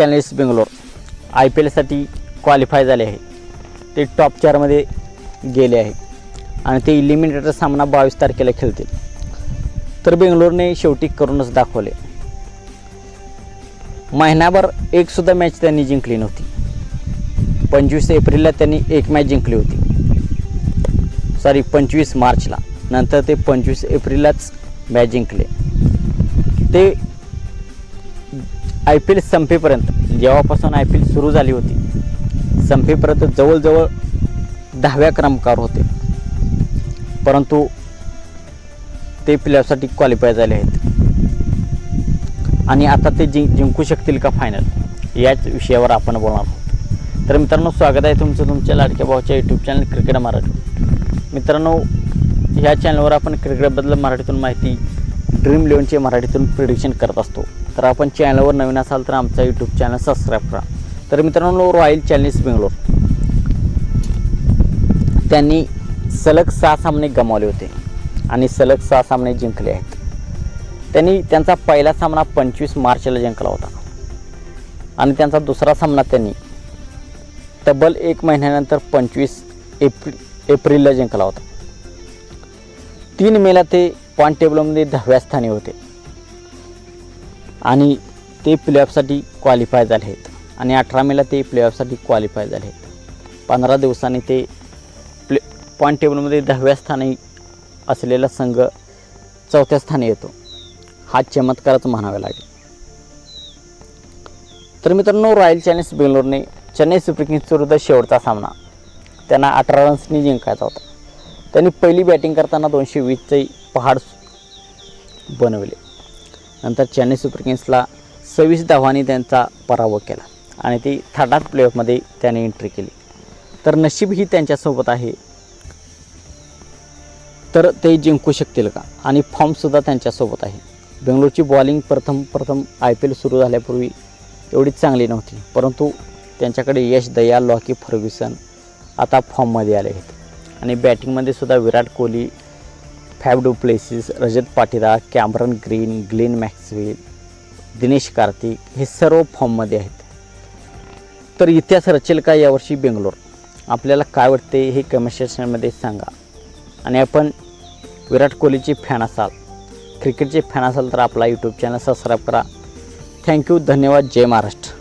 Challenge Bangalore. I P एलसाठी qualify झाले आहे. ते टॉप चारमध्ये गेले आहे. आणि ते इलिमिनेटर सामना बावीस तारखेला खेळतील. तर बेंगलोरने शेवटी करूनच दाखवले. महिनाभर एकसुद्धा मॅच त्यांनी जिंकली नव्हती. पंचवीस एप्रिलला त्यांनी एक मॅच जिंकली होती. सॉरी पंचवीस मार्चला. नंतर ते पंचवीस एप्रिललाच मॅच जिंकले. ते आय पी एल संपेपर्यंत जेव्हापासून आय पी एल सुरू झाली होती संपेपर्यंत जवळजवळ दहाव्या क्रमांकावर होते. परंतु ते प्लेअरसाठी क्वालिफाय झाले आहेत. आणि आता ते जिंक जिंकू शकतील का फायनल याच विषयावर आपण बोलणार आहोत. तर मित्रांनो स्वागत आहे तुमचं तुमच्या लाडक्या भावाच्या यूट्यूब चॅनल क्रिकेट मराठी मित्रांनो ह्या चॅनलवर आपण क्रिकेटबद्दल मराठीतून माहिती ड्रीम इलेवनचे मराठीतून प्रिडिक्शन करत असतो. तर आपण चॅनलवर नवीन असाल तर आमचा यूट्यूब चॅनल सबस्क्राईब करा. तर मित्रांनो रॉयल चॅलेंज बेंगलोर त्यांनी सलग सहा सामने गमावले होते आणि सलग सहा सामने जिंकले आहेत. त्यांनी त्यांचा पहिला सामना पंचवीस मार्चला जिंकला होता. आणि त्यांचा दुसरा सामना त्यांनी तब्बल एक महिन्यानंतर पंचवीस एप्रि एप्रिलला जिंकला होता. तीन मेला ते पॉईंट टेबलमध्ये दहाव्या स्थानी होते. आणि ते प्लेऑफसाठी क्वालिफाय झाले आहेत. आणि अठरा मेला ते प्लेऑफसाठी क्वालिफाय झाले आहेत. पंधरा दिवसांनी ते प्ले पॉईंट टेबलमध्ये दहाव्या स्थानी असलेला संघ चौथ्या स्थानी येतो. हा चमत्कारच म्हणावा लागेल. तर मित्रांनो रॉयल चॅलेंज बेंगलोरने चेन्नई सुपर किंग्स विरुद्ध शेवटचा सामना त्यांना अठरा रन्सनी जिंकायचा होता. त्यांनी पहिली बॅटिंग करताना दोनशे वीसचे पहाड बनवले. नंतर चेन्नई सुपर किंग्सला सव्वीस धावांनी त्यांचा पराभव केला आणि ती थाटात प्लेऑफमध्ये त्याने एंट्री केली. तर नशीब ही त्यांच्यासोबत आहे. तर ते जिंकू शकतील का? आणि फॉर्मसुद्धा त्यांच्यासोबत आहे. बेंगलोरची बॉलिंग प्रथम प्रथम आय पी एल सुरू झाल्यापूर्वी एवढी चांगली नव्हती. परंतु त्यांच्याकडे यश दयाल लॉकी फर्ग्युसन आता फॉर्ममध्ये आले आहेत. आणि बॅटिंगमध्ये सुद्धा Virat Kohli Faf du Plessis Rajat Patidar Cameron Green Glenn Maxwell Dinesh Karthik हे सर्व फॉर्ममध्ये आहेत. तर इतिहास रचेल का यावर्षी बेंगलोर? आपल्याला काय वाटते हे कमेंट सेक्शनमध्ये सांगा. आणि आपण विराट कोहलीचे फॅन असाल क्रिकेटचे फॅन असाल तर आपला यूट्यूब चॅनल सबस्क्राईब करा. थँक्यू धन्यवाद जय महाराष्ट्र.